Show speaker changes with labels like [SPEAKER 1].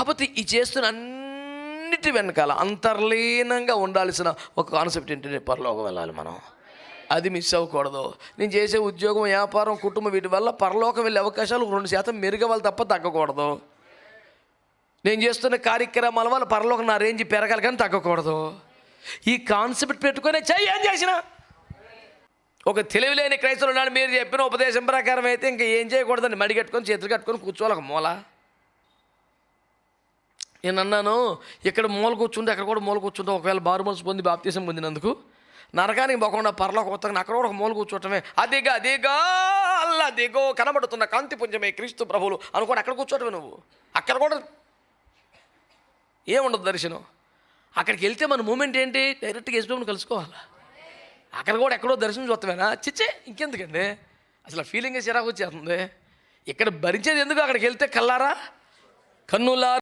[SPEAKER 1] కాకపోతే ఈ చేస్తున్న అన్నిటి వెనకాల అంతర్లీనంగా ఉండాల్సిన ఒక కాన్సెప్ట్ ఏంటంటే పరలోకం వెళ్ళాలి మనం. అది మిస్ అవ్వకూడదు. నేను చేసే ఉద్యోగం వ్యాపారం కుటుంబం వీటి వల్ల పరలోకం వెళ్ళే అవకాశాలు రెండు శాతం మెరుగవాలి తప్ప తగ్గకూడదు. నేను చేస్తున్న కార్యక్రమాల వల్ల పరలోకం నా రేంజ్ పెరగాలి కానీ తగ్గకూడదు. ఈ కాన్సెప్ట్ పెట్టుకునే చెయ్యి ఏం చేసిన? ఒక తెలివిలేని క్రైస్తవులు ఉన్నాడు మీరు చెప్పిన ఉపదేశం ప్రకారం అయితే ఇంకా ఏం చేయకూడదని మడి కట్టుకొని చేతులు కట్టుకొని కూర్చోవాలి ఒక మూల. నేను అన్నాను ఇక్కడ మూల కూర్చుంటే అక్కడ కూడా మూల కూర్చుంటే ఒకవేళ బారు మనసు పొంది బాప్తీసం పొందినందుకు నరకానికి పోకుండా పరలోక కొత్తగా అక్కడ కూడా ఒక మూల కూర్చోవటమే. అదిగా అదిగా అల్లా దిగో కనబడుతున్న కాంతి పుంజమే క్రీస్తు ప్రభువులు అనుకోని అక్కడ కూర్చోవటమే నువ్వు. అక్కడ కూడా ఏముండదు దర్శనం? అక్కడికి వెళ్తే మన మూమెంట్ ఏంటి? డైరెక్ట్గా యేసుప్రభుని కలుసుకోవాలి? అక్కడ కూడా ఎక్కడో దర్శనం చూస్తామేనా చిచ్చే ఇంకెందుకండి? అసలు ఫీలింగ్ చిరాకు వచ్చేస్తుంది. ఇక్కడ భరించేది ఎందుకు అక్కడికి వెళ్తే కల్లారా కన్నులారా?